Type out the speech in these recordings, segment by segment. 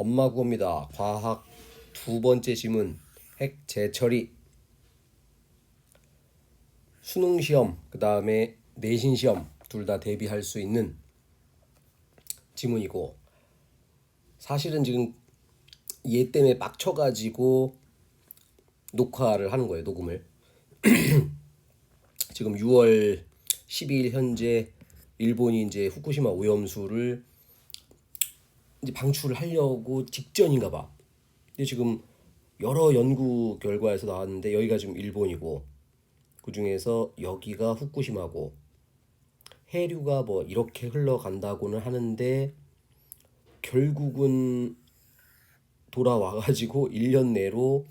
엄마 구호입니다. 과학 두 번째 지문 핵 재처리 수능 시험 그 다음에 내신 시험 둘 다 대비할 수 있는 지문이고 사실은 지금 얘 때문에 빡쳐가지고 녹화를 하는 거예요 녹음을 지금 6월 12일 현재 일본이 이제 후쿠시마 오염수를 이제 방출을 하려고 직전인가 봐. 근데 지금 여러 연구 결과에서 나왔는데 여기가 지금 일본이고 그 중에서 여기가 후쿠시마고 해류가 뭐 이렇게 흘러간다고는 하는데 결국은 돌아와 가지고 1년 내로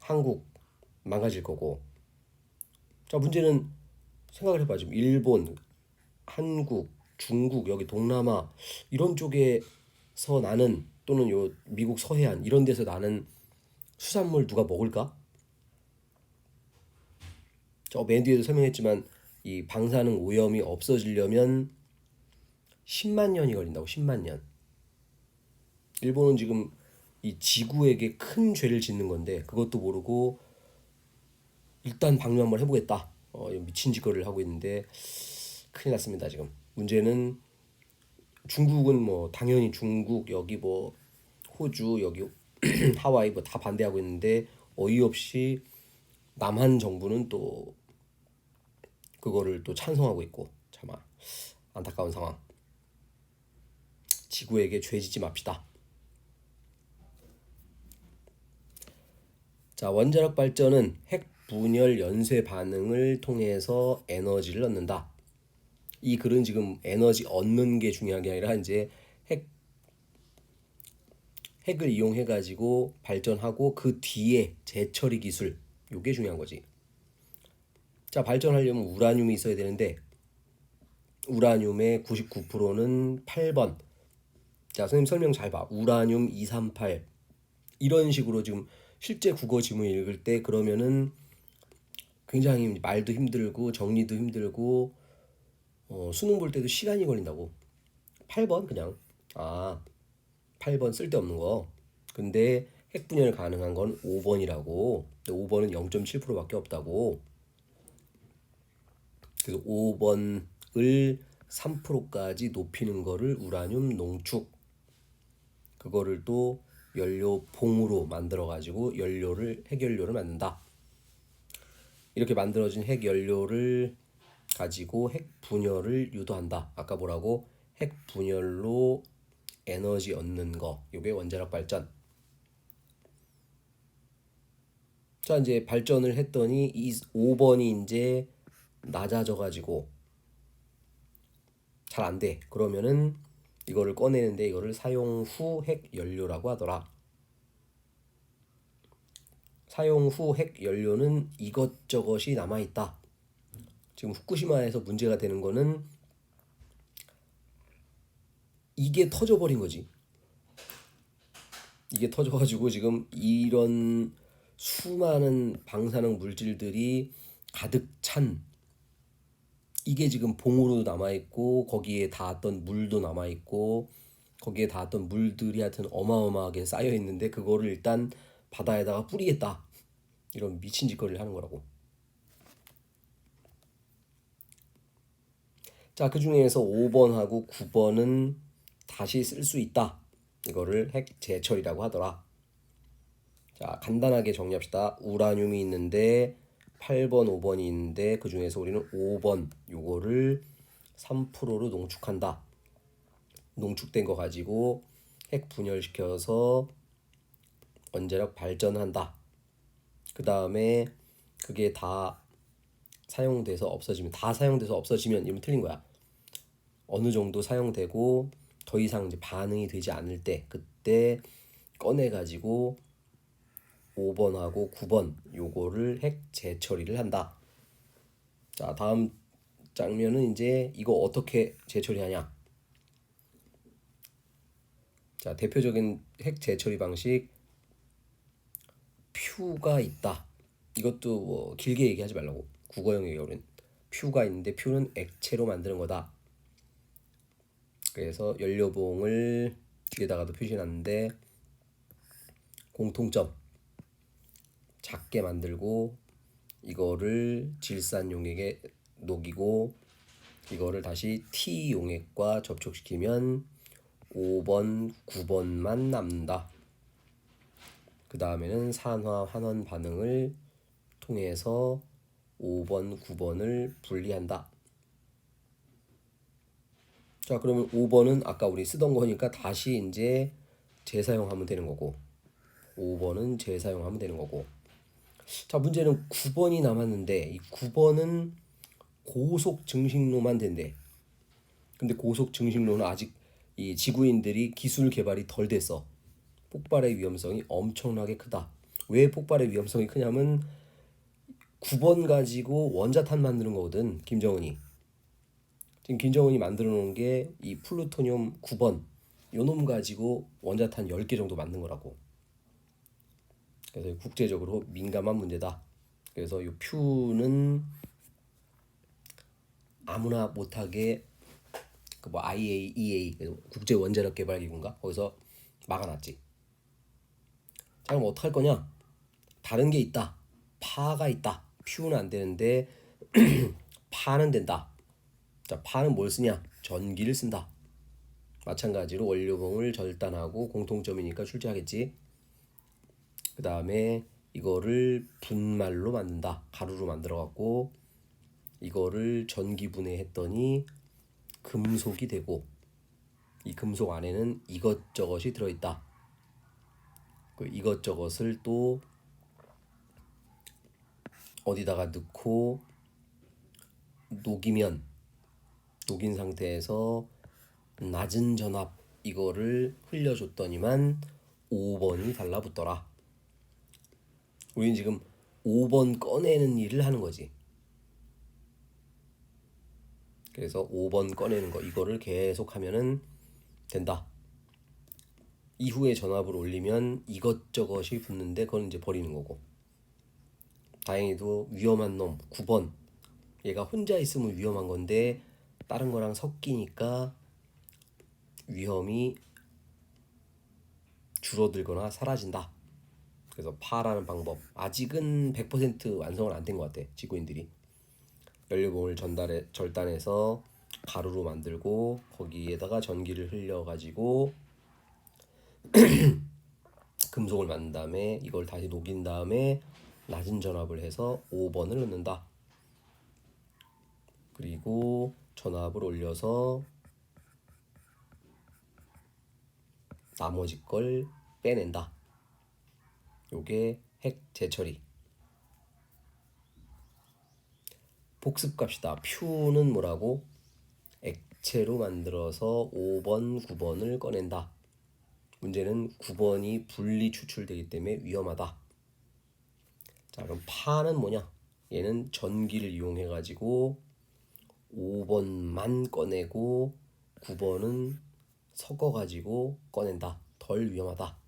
한국 망가질 거고 자 문제는 생각을 해봐 지금 일본, 한국, 중국 여기 동남아 이런 쪽에서 나는 또는 요 미국 서해안 이런 데서 나는 수산물 누가 먹을까? 저 맨 뒤에도 설명했지만 이 방사능 오염이 없어지려면 10만 년이 걸린다고 10만 년. 일본은 지금 이 지구에게 큰 죄를 짓는 건데 그것도 모르고 일단 방류 한번 해보겠다. 어, 미친 짓거리를 하고 있는데 큰일 났습니다 지금. 문제는 중국은 뭐 당연히 중국 여기 뭐 호주 여기 하와이 뭐 다 반대하고 있는데 어이없이 남한 정부는 또 그거를 또 찬성하고 있고 참아 안타까운 상황. 지구에게 죄 짓지 맙시다. 자, 원자력 발전은 핵 분열 연쇄 반응을 통해서 에너지를 얻는다. 이 글은 지금 에너지 얻는 게 중요한 게 아니라 이제 핵 핵을 이용해 가지고 발전하고 그 뒤에 재처리 기술 요게 중요한 거지. 자, 발전하려면 우라늄이 있어야 되는데 우라늄의 99%는 8번. 자, 선생님 설명 잘 봐. 우라늄 238. 이런 식으로 지금 실제 국어 지문 읽을 때 그러면은 굉장히 말도 힘들고 정리도 힘들고 어, 수능 볼 때도 시간이 걸린다고. 8번 그냥 아 8번 쓸데없는 거. 근데 핵분열 가능한 건 5번이라고. 근데 5번은 0.7%밖에 없다고. 그래서 5번을 3%까지 높이는 거를 우라늄 농축 그거를 또 연료 봉으로 만들어 가지고 연료를 핵연료를 만든다. 이렇게 만들어진 핵연료를 가지고 핵 분열을 유도한다. 아까 뭐라고 핵 분열로 에너지 얻는 거. 요게 원자력 발전. 자, 이제 발전을 했더니 이 5번이 이제 낮아져 가지고 잘 안 돼. 그러면은 이거를 꺼내는데 이거를 사용 후 핵 연료라고 하더라. 사용 후 핵 연료는 이것저것이 남아 있다. 지금 후쿠시마에서 문제가 되는 거는 이게 터져버린 거지. 이게 터져가지고 지금 이런 수많은 방사능 물질들이 가득 찬 이게 지금 봉으로 남아 있고 거기에 닿았던 물도 남아 있고 거기에 닿았던 물들이 하여튼 어마어마하게 쌓여 있는데 그거를 일단 바다에다가 뿌리겠다 이런 미친 짓거리를 하는 거라고. 자, 그 중에서 5번하고 9번은 다시 쓸 수 있다. 이거를 핵 재처리라고 하더라. 자, 간단하게 정리합시다. 우라늄이 있는데 8번, 5번이 있는데 그 중에서 우리는 5번 요거를 3%로 농축한다. 농축된 거 가지고 핵 분열시켜서 원자력 발전한다. 그 다음에 그게 다 사용돼서 없어지면 다 사용돼서 없어지면 이러면 틀린 거야. 어느 정도 사용되고 더 이상 이제 반응이 되지 않을 때 그때 꺼내 가지고 5번하고 9번 요거를 핵 재처리를 한다. 자, 다음 장면은 이제 이거 어떻게 재처리하냐? 자, 대표적인 핵 재처리 방식 퓨가 있다. 이것도 뭐 길게 얘기하지 말라고. 국어형 얘기하는 퓨가 있는데 퓨는 액체로 만드는 거다. 그래서 연료봉을 뒤에다가도 표시해놨는데 공통점 작게 만들고 이거를 질산 용액에 녹이고 이거를 다시 T 용액과 접촉시키면 5번, 9번만 남는다. 그 다음에는 산화 환원 반응을 통해서 5번, 9번을 분리한다. 자, 그러면 5번은 아까 우리 쓰던 거니까 다시 이제 재사용하면 되는 거고 5번은 재사용하면 되는 거고 자, 문제는 9번이 남았는데 이 9번은 고속 증식로만 된대. 근데 고속 증식로는 아직 이 지구인들이 기술 개발이 덜 돼서 폭발의 위험성이 엄청나게 크다. 왜 폭발의 위험성이 크냐면 9번 가지고 원자탄 만드는 거거든. 김정은이. 지금 김정은이 만들어 놓은 게 이 플루토늄 9번 요놈 가지고 원자탄 10개 정도 만든 거라고. 그래서 국제적으로 민감한 문제다. 그래서 이 퓨는 아무나 못하게 그 뭐 IAEA 국제 원자력 개발 기구인가 거기서 막아놨지. 자 그럼 어떡할 거냐? 다른 게 있다. 파가 있다. 퓨는 안 되는데 파는 된다. 자 파는 뭘 쓰냐? 전기를 쓴다. 마찬가지로 원료봉을 절단하고 공통점이니까 출제하겠지. 그 다음에 이거를 분말로 만든다. 가루로 만들어 갖고 이거를 전기 분해했더니 금속이 되고 이 금속 안에는 이것저것이 들어있다. 그 이것저것을 또 어디다가 넣고 녹이면 녹인 상태에서 낮은 전압 이거를 흘려줬더니만 5번이 달라붙더라. 우리는 지금 5번 꺼내는 일을 하는 거지. 그래서 5번 꺼내는 거 이거를 계속 하면은 된다. 이후에 전압을 올리면 이것저것이 붙는데 그건 이제 버리는 거고. 다행히도 위험한 놈 9번. 얘가 혼자 있으면 위험한 건데 다른 거랑 섞이니까 위험이 줄어들거나 사라진다. 그래서 파라는 방법. 아직은 100% 완성은 안 된 것 같아 지구인들이. 연료봉을 전달해 절단해서 가루로 만들고 거기에다가 전기를 흘려 가지고 금속을 만든 다음에 이걸 다시 녹인 다음에 낮은 전압을 해서 5번을 넣는다. 그리고 전압을 올려서 나머지 걸 빼낸다. 요게 핵 재처리. 복습 값이다. 퓨는 뭐라고? 액체로 만들어서 5번, 9번을 꺼낸다. 문제는 9번이 분리 추출되기 때문에 위험하다. 자, 그럼 파는 뭐냐? 얘는 전기를 이용해 가지고 5번만 꺼내고 9번은 섞어 가지고 꺼낸다. 덜 위험하다.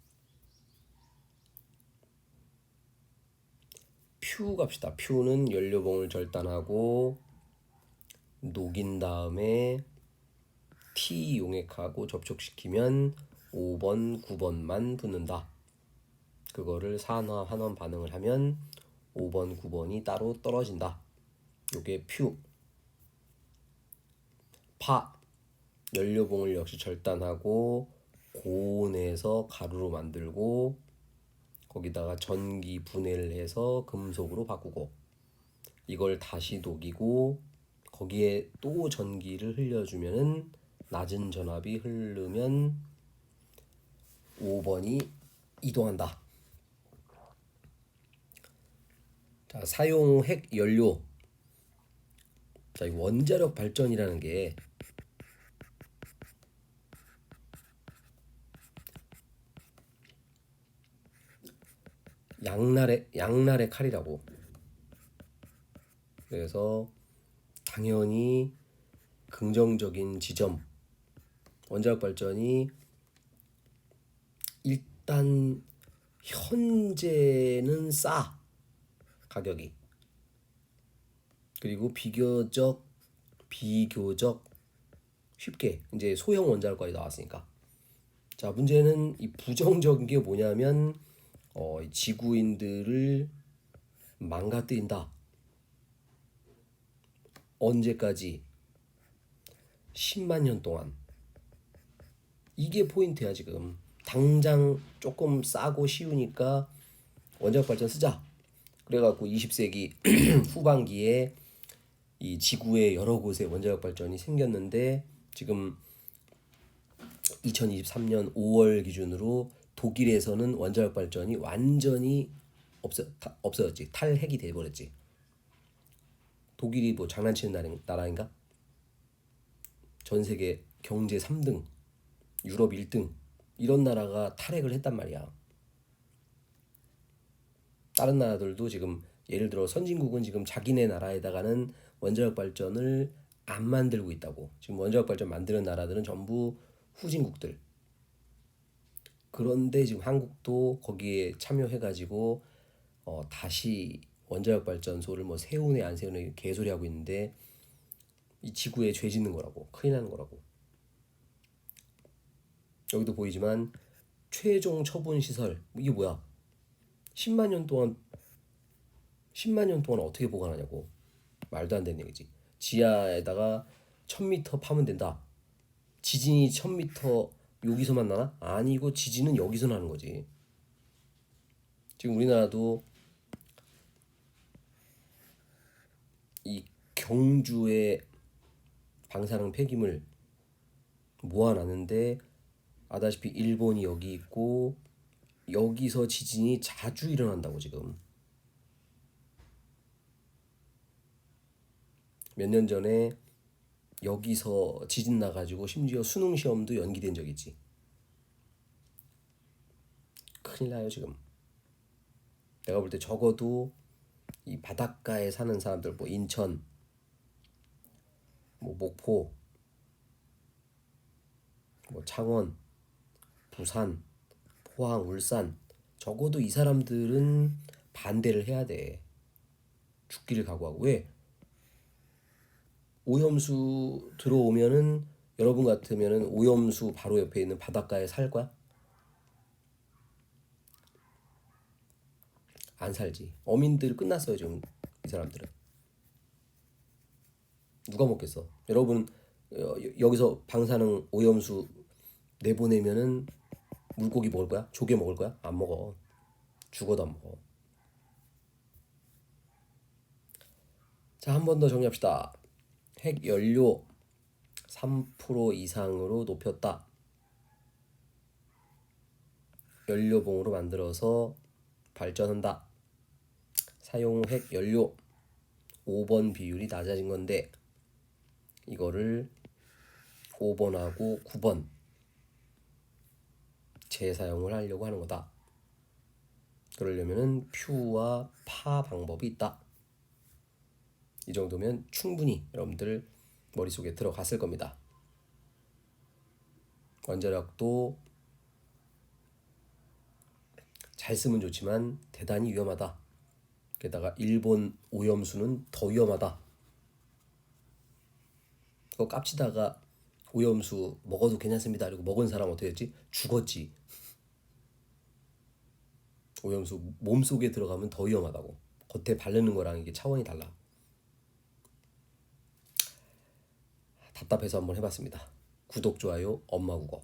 퓨 갑시다. 퓨는 연료봉을 절단하고 녹인 다음에 T 용액하고 접촉시키면 5번, 9번만 붙는다. 그거를 산화 환원 반응을 하면 5번, 9번이 따로 떨어진다. 요게 퓨. 파. 연료봉을 역시 절단하고 고온에서 가루로 만들고 거기다가 전기 분해를 해서 금속으로 바꾸고 이걸 다시 녹이고 거기에 또 전기를 흘려주면은 낮은 전압이 흐르면 5번이 이동한다. 자, 사용 핵 연료. 자, 이 원자력 발전이라는 게 양날의 양날의 칼이라고. 그래서 당연히 긍정적인 지점 원자력 발전이 일단 현재는 싸 가격이 그리고 비교적 비교적 쉽게 이제 소형 원자력까지 나왔으니까 자 문제는 이 부정적인 게 뭐냐면 어, 이 지구인들을 망가뜨린다. 언제까지? 10만 년 동안. 이게 포인트야 지금. 당장 조금 싸고 쉬우니까 원자력 발전 쓰자. 그래갖고 20세기 후반기에 이 지구의 여러 곳에 원자력 발전이 생겼는데 지금 2023년 5월 기준으로 독일에서는 원자력 발전이 완전히 없어 다, 없어졌지 탈핵이 돼버렸지. 독일이 뭐 장난치는 나라- 나라인가? 전 세계 경제 3등, 유럽 1등 이런 나라가 탈핵을 했단 말이야. 다른 나라들도 지금 예를 들어 선진국은 지금 자기네 나라에다가는 원자력 발전을 안 만들고 있다고. 지금 원자력 발전 만드는 나라들은 전부 후진국들. 그런데 지금 한국도 거기에 참여해가지고 어, 다시 원자력 발전소를 뭐 세우네 안 세우네 개소리 하고 있는데 이 지구에 죄 짓는 거라고 큰일 나는 거라고. 여기도 보이지만 최종 처분 시설 이게 뭐야? 10만 년 동안 10만 년 동안 어떻게 보관하냐고 말도 안 되는 얘기지. 지하에다가 1000m 파면 된다. 지진이 1000m 여기서만 나나? 아니고 지진은 여기서 나는 거지. 지금 우리나라도 이 경주에 방사능 폐기물 모아놨는데 아다시피 일본이 여기 있고 여기서 지진이 자주 일어난다고 지금. 몇 년 전에 여기서 지진 나가지고 심지어 수능 시험도 연기된 적 있지. 큰일 나요 지금. 내가 볼 때 적어도 이 바닷가에 사는 사람들 뭐 인천 뭐 목포 뭐 창원 부산 포항 울산 적어도 이 사람들은 반대를 해야 돼 죽기를 각오하고 왜 오염수 들어오면은 여러분 같으면은 오염수 바로 옆에 있는 바닷가에 살 거야? 안 살지. 어민들 끝났어요 지금 이 사람들은. 누가 먹겠어? 여러분 어, 여- 여기서 방사능 오염수 내보내면은 물고기 먹을 거야? 조개 먹을 거야? 안 먹어. 죽어도 안 먹어. 자, 한 번 더 정리합시다. 핵 연료 3% 이상으로 높였다. 연료봉으로 만들어서 발전한다. 사용 핵 연료 5번 비율이 낮아진 건데 이거를 5번하고 9번 재사용을 하려고 하는 거다. 그러려면은 퓨와 파 방법이 있다. 이 정도면 충분히 여러분들 머릿속에 들어갔을 겁니다. 원자력도 잘 쓰면 좋지만 대단히 위험하다. 게다가 일본 오염수는 더 위험하다. 그거 깝치다가 오염수 먹어도 괜찮습니다. 그리고 먹은 사람 어떻게 됐지? 죽었지. 오염수 몸 속에 들어가면 더 위험하다고. 겉에 바르는 거랑 이게 차원이 달라. 답답해서 한번 해봤습니다. 구독, 좋아요, 엄마 국어.